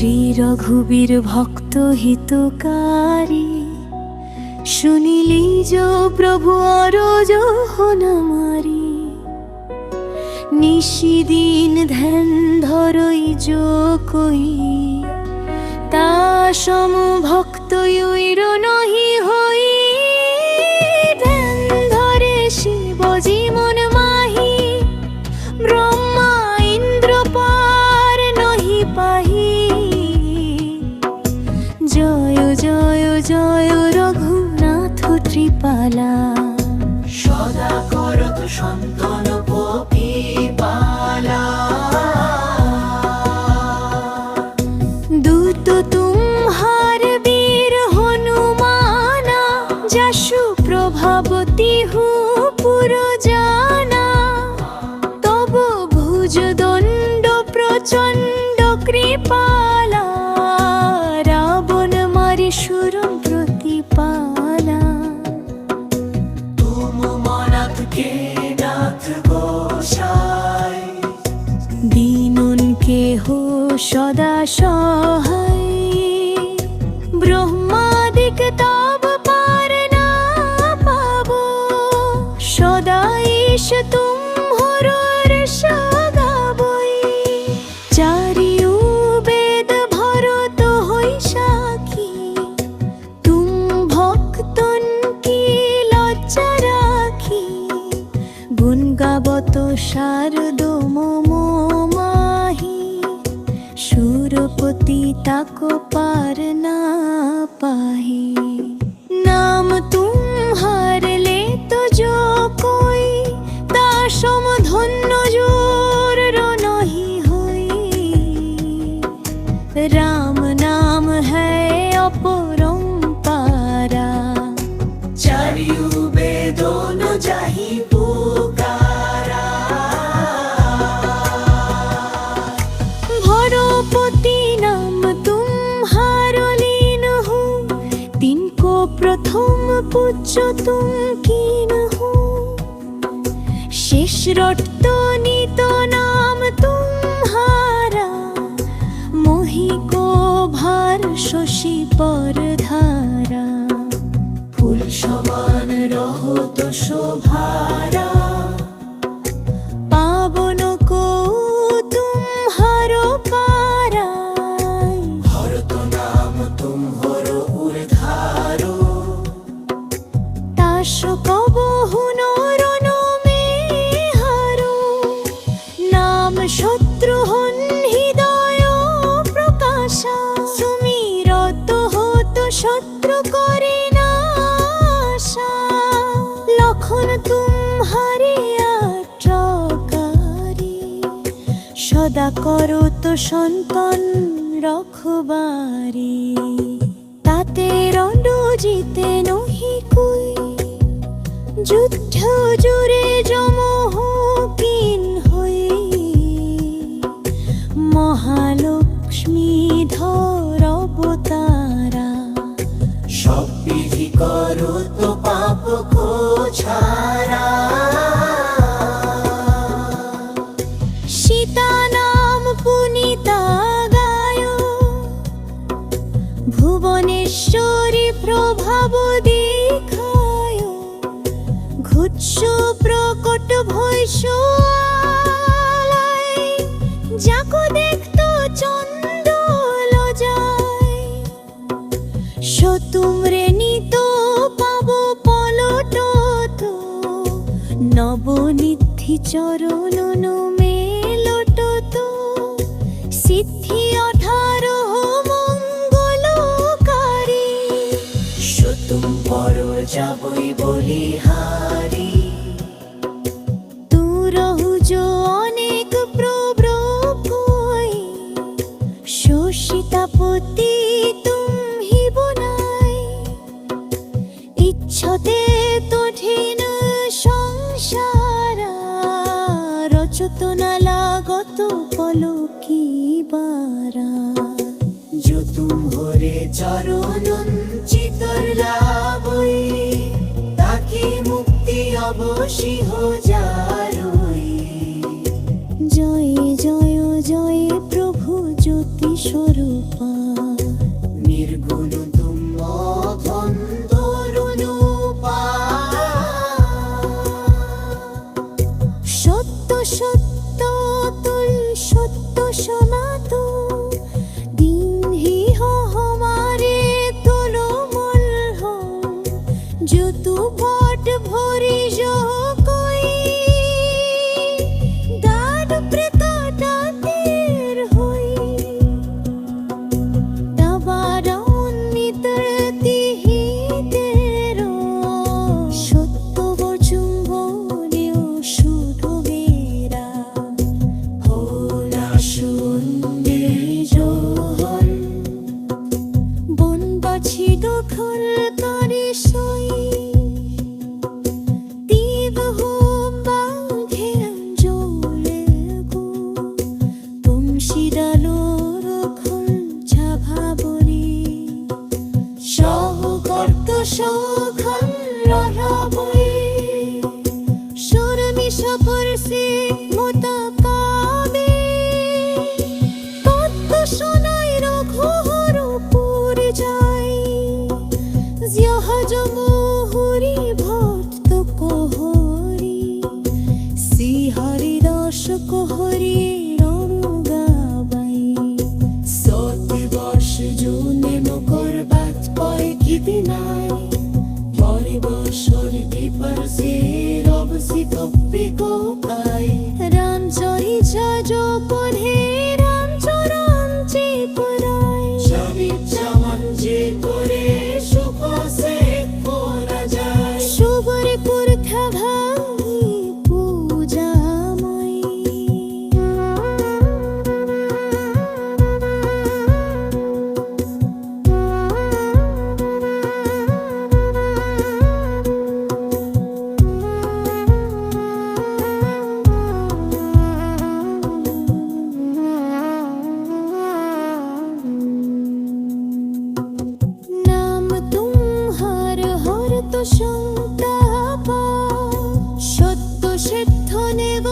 শ্রী রঘুবীর ভক্ত হিতকারী। শুনিলি যো প্রভু অরজ হনামারি নিশিদিন ধ্যান ধরই যো কই। তা সম ভক্ত নহি জয় রঘুনাথ ত্রিপালা। সদা করত সন্তান দূত তুমহার বীর হনুমানা যশু প্রভাবতী হু পুরজানা। তব ভুজ দণ্ড প্রচণ্ড কৃপা। কেহ সদা সহায়। ব্রহ্মাদিক তব পার না পাব। সদা ঈশ তুম হরর সগাবই। চারিউ বেদ ভরত হই সাক্ষী। তুম ভক্তন কি লজ্জা রাখি? গুণ গাবত শারদ মম पिता को पार ना पाए नाम तुम हार ले तो जो कोई दासम धन्य जोर नहीं होई राम पूज्य तुम कीन हो शेष रट नित नाम तुम्हारा मोहि को भार शशि पर धारा ফুল সমান রহত শোভারা শত্রুহন হৃদয় প্রকাশা। সুমিরত হত শত্রু করে নাশা। লক্ষণ তুমহারে আটকারি সদা করো তো সন্তান রখবারি। তাতে রণ জিতে নহি করো তো পাপ ছাড়া সীতা নাম পুনিতা গায় ভুবনেশ্বরী প্রভাব দেখায় ঘুৎস প্রকট ভৈষ যাকো সতুমরে নিত চরণ মেলট সিদ্ধি অঠারো মঙ্গলকারী। সতুম পর যাবই বলিহারি। ওরে চরণঞ্চিতর লাভই তাকে মুক্তি অবশি হো জয় জয় জয় প্রভু জ্যোতি স্বরূপা নির্গুণ মুন্সিডালোর খুলছা ভাবরে সহকর্ত সখন রহবই সুরমি সফর সে মোতাকাবে। তত্ত্ব শোনায় রঘুর উপর যাই। জিয়হ জমহরি ভর্ত কোহরি। সিহরি দশ কোহরি si rob si topi ko ai ran choi cha jo ko সিদ্ধ নেব।